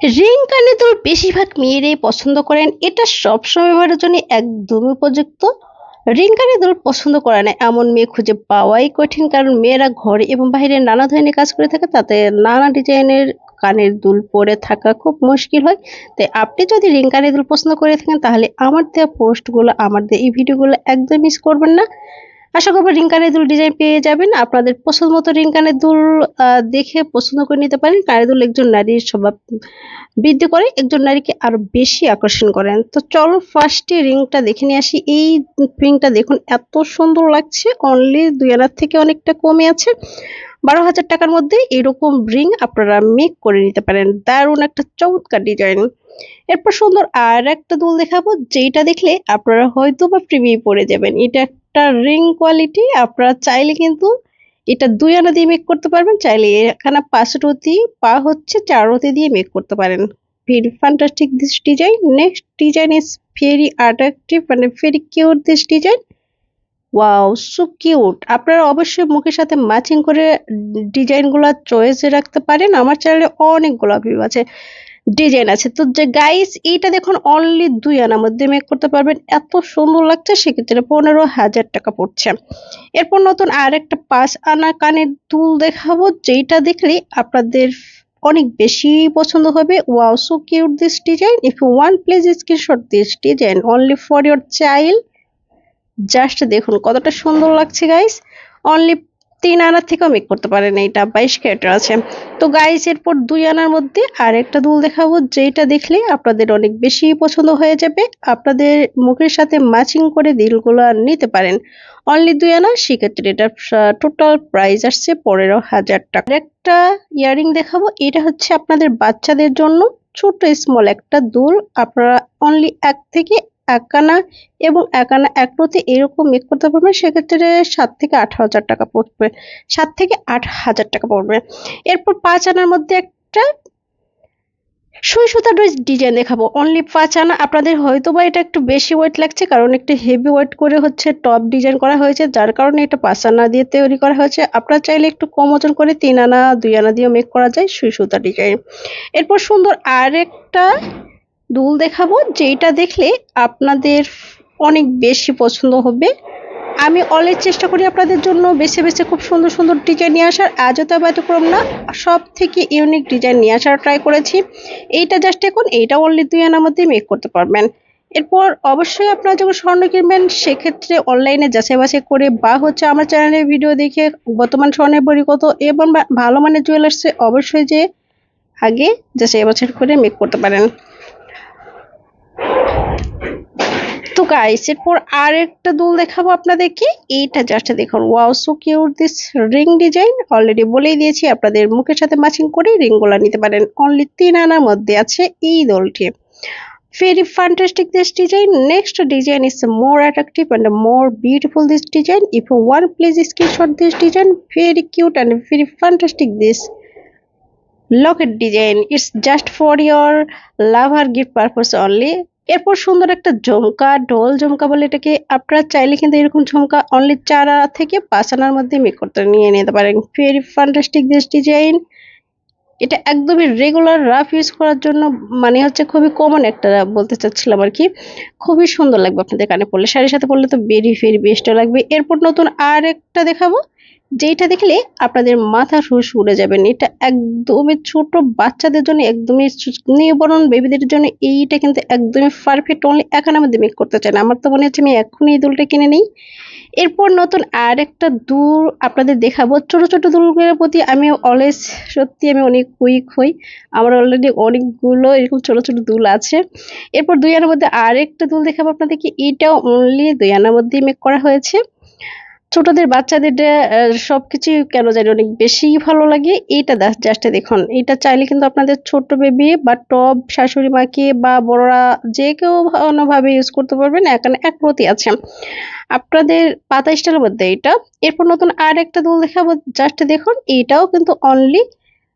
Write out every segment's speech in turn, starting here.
Ring কানে তো বেশিরভাগ মেয়েরাই পছন্দ করেন। এটা সবসময় ব্যবহারের জন্য একদমই উপযুক্ত। রিং কানে দুল পছন্দ করে না। এমন মেয়ে খুঁজে পাওয়াই কঠিন, কারণ মেয়েরা ঘরে এবং বাইরে নানা ধরনের কাজ করে থাকে, তাতে নানা ডিজাইনের কানের দুল পরে থাকা খুব মুশকিল হয়। তাই আপনি যদি রিং দুল পছন্দ করে থাকেন, তাহলে আমার দেওয়া পোস্টগুলো, আমার দেওয়া এই ভিডিওগুলো একদম মিস করবেন না। আশা করব রিং কানের দুল ডিজাইন পেয়ে যাবেন। আপনাদের পছন্দ মতো রিং কানের দুল দেখে পছন্দ করে নিতে পারেন। কানের দুল একজন নারীর স্বভাব বৃদ্ধি করে, একজন নারীকে আরও বেশি আকর্ষণ করেন। তো চলো ফার্স্টে রিংটা দেখে নিয়ে আসি। এই রিংটা দেখুন, এত সুন্দর লাগছে। অনলি দুই হাজার থেকে অনেকটা কমে আছে। বারো হাজার টাকার মধ্যে এরকম রিং আপনারা মেক করে নিতে পারেন। দারুণ একটা চমৎকার ডিজাইন এরপর সুন্দর আর একটা দুল দেখাবো যেটা দেখলে আপনারা হয়তো বা প্রেমে পড়ে যাবেন। এটা একটা রিং কোয়ালিটি আপনারা চাইলে কিন্তু এটা দুই আনা দিয়ে মেক করতে পারবেন, চাইলে এখানে পাঁচ রতি পা হচ্ছে চার রতি দিয়ে মেক করতে পারেন। Very fantastic this design next design is very attractive মানে very cute this design wow so cute আপনারা অবশ্যই মুখের সাথে ম্যাচিং করে ডিজাইনগুলো চয়েসে রাখতে পারেন। আমার চ্যানেলে অনেকগুলো ভিউ আছে। ডিজাইন আছে। তো যে গাইস এইটা দেখুন অনলি দুই আনার মধ্যে মেক করতে পারবেন। এত সুন্দর লাগছে, সেক্ষেত্রে পনেরো হাজার টাকা পড়ছে। এরপর নতুন আর একটা পাঁচ আনা কানের দুল দেখাবো যেটা দেখলে আপনাদের অনেক বেশি পছন্দ হবে। Wow so cute this design if you want please screenshot this design only for your child just দেখুন কতটা সুন্দর লাগছে গাইস অনলি তিন আনার থেকেও মেক করতে পারেন এইটা বাইশ ক্যারেটের আছে। তো গাইস এরপর দুই আনার মধ্যে আর একটা দুল দেখাবো যেটা দেখলে আপনাদের অনেক বেশি পছন্দ হয়ে যাবে। আপনাদের মুখের সাথে ম্যাচিং করে দিলগুলো নিতে পারেন। অনলি দুই আনা, সেক্ষেত্রে এটার টোটাল প্রাইস আসছে পনেরো হাজার টাকা। একটা ইয়ারিং দেখাবো, এটা হচ্ছে আপনাদের বাচ্চাদের জন্য ছোট স্মল একটা দুল। আপনারা অনলি এক থেকে এক আনা এবং এক আনা এক প্রতি এরকম মেক করতে পারবেন সেক্ষেত্রে সাত থেকে আট হাজার টাকা পড়বে। সাত থেকে আট হাজার টাকা পড়বে। এরপর পাঁচ আনার মধ্যে একটা সুই সুতার ডিজাইন দেখাবো। অনলি পাঁচ আনা, আপনাদের হয়তো বা এটা একটু বেশি ওয়েট লাগছে, কারণ একটু হেভি ওয়েট করে হচ্ছে টপ ডিজাইন করা হয়েছে, যার কারণে এটা পাঁচ আনা দিয়ে তৈরি করা হয়েছে। আপনারা চাইলে একটু কম ওজন করে তিন আনা, দুই আনা দিয়েও মেক করা যায় সুই সুতা ডিজাইন এরপর সুন্দর আরেকটা দুল দেখাবো যেটা দেখলে আপনাদের অনেক বেশি পছন্দ হবে। আমি অলরেজ চেষ্টা করি আপনাদের জন্য বেছে বেছে খুব সুন্দর সুন্দর ডিজাইন নিয়ে আসার, আজও তো ব্যতিক্রম না সব থেকে ইউনিক ডিজাইন নিয়ে আসার ট্রাই করেছি। এইটা জাস্ট এখন এইটা অনলি দুই আনার মধ্যে মেক করতে পারবেন। এরপর অবশ্যই আপনারা যখন স্বর্ণ কিনবেন, সেক্ষেত্রে অনলাইনে যাচাই বাছাই করে বা হচ্ছে আমার চ্যানেলে ভিডিও দেখে বর্তমান স্বর্ণের কত এবং ভালো মানের জুয়েলার্সে অবশ্যই যে আগে যাচাই বাছাই করে মেক করতে পারেন। তো গাইস এরপর আর একটা দোল দেখাবো আপনাদেরকে। এইটা জাস্ট দেখুন wow so cute this ring design already বলেই দিয়েছি, আপনাদের মুখের সাথে ম্যাচিং করে রিংগুলো নিতে পারেন। অনলি তিন আনার মধ্যে আছে এই দোলটি। Very fantastic this design next design is more attractive and more beautiful this design if want please screenshot this design very cute and very fantastic this locket design, it's just for your lover gift purpose only এরপর সুন্দর একটা ঝুমকা, ঢোল ঝুমকা বলে এটাকে আপনারা চাইলে কিন্তু এরকম ঝুমকা অনলি চার আনা থেকে পাঁচ আনার মধ্যে মেক করতে নিয়ে নিতে পারেন। ভেরি ফ্যান্টাস্টিক দিস ডিজাইন এটা একদমই রেগুলার রাফ ইউজ করার জন্য মানে হচ্ছে খুবই কমন একটা বলতে চাচ্ছিলাম আর কি। খুবই সুন্দর লাগবে আপনাদের কানে পড়লে। শাড়ির সাথে পড়লে তো ভেরি ভেরি বেস্টও লাগবে। এরপর নতুন আর একটা দেখাবো। যেটা দেখলে আপনাদের মাথা হুশ উড়ে যাবেন। এটা একদমই ছোট বাচ্চাদের জন্য, একদমই নিউবর্ন বেবিদের জন্য এইটা কিন্তু একদমই পারফেক্ট অনলি এখন মধ্যে মেক করতে চান আমার তো মনে হচ্ছে আমি এখনই এই দুলটা কিনে নিই। এরপর নতুন আর একটা দুল আপনাদের দেখাবো। ছোট ছোট দুলগুলোর প্রতি আমি অলওয়েজ সত্যি আমি অনেক কুইক হই আমার অলরেডি অনেকগুলো এরকম ছোট ছোট দুল আছে। এরপর দুই আনার মধ্যে আরেকটা দুল দেখাবো আপনাদেরকে। এইটাও অনলি দুই আনার মধ্যেই মেক করা হয়েছে। ছোটদের বাচ্চাদের আহ, সবকিছু কেন জানি অনেক বেশি ভালো লাগে। এইটা জাস্ট দেখুন। এটা চাইলে কিন্তু আপনাদের ছোট বেবি বা টপ শাশুড়ি মাকে বা বড়রা যে কেউ ভাবে ইউজ করতে পারবেন। এখানে এক প্রতি আছে। আপনাদের পাতা স্টাইলের মধ্যে এটা এরপর নতুন আর একটা দুল দেখাবো। জাস্ট দেখুন এইটাও কিন্তু অনলি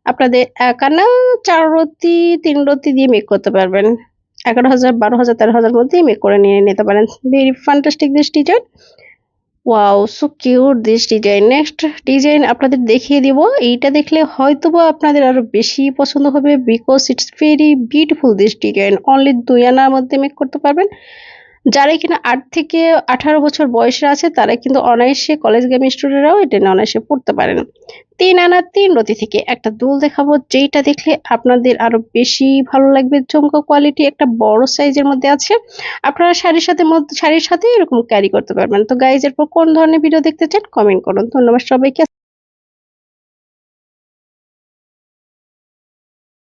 আপনাদের একানা চার রতি তিন রতি দিয়ে মেক করতে পারবেন। এগারো হাজার বারো হাজার তেরো হাজার মধ্যেই মেক করে নিয়ে নিতে পারেন। Very fantastic this design wow so cute this design next design আপনাদের দেখিয়ে দিব। এইটা দেখলে হয়তো বা আপনাদের আরও বেশি পছন্দ হবে because it's very beautiful this design only দুই আনার মধ্যে মেক করতে পারবেন। যারা কিনা আট থেকে আঠারো বছর বয়সের আছে তারা কিন্তু অনায়াসে কলেজ কলেজগামী স্টুডেন্টরাও এটা অনায়াসে পড়তে পারেন। তিন আনা তিন রতি থেকে একটা দুল দেখাবো, যেইটা দেখলে আপনাদের আরও বেশি ভালো লাগবে। চমকা কোয়ালিটি একটা বড় সাইজের মধ্যে আছে। আপনারা শাড়ির সাথে শাড়ির সাথে এরকম ক্যারি করতে পারবেন। তো গাইজ এরপর কোন ধরনের ভিডিও দেখতে চান কমেন্ট করুন। ধন্যবাদ সবাইকে।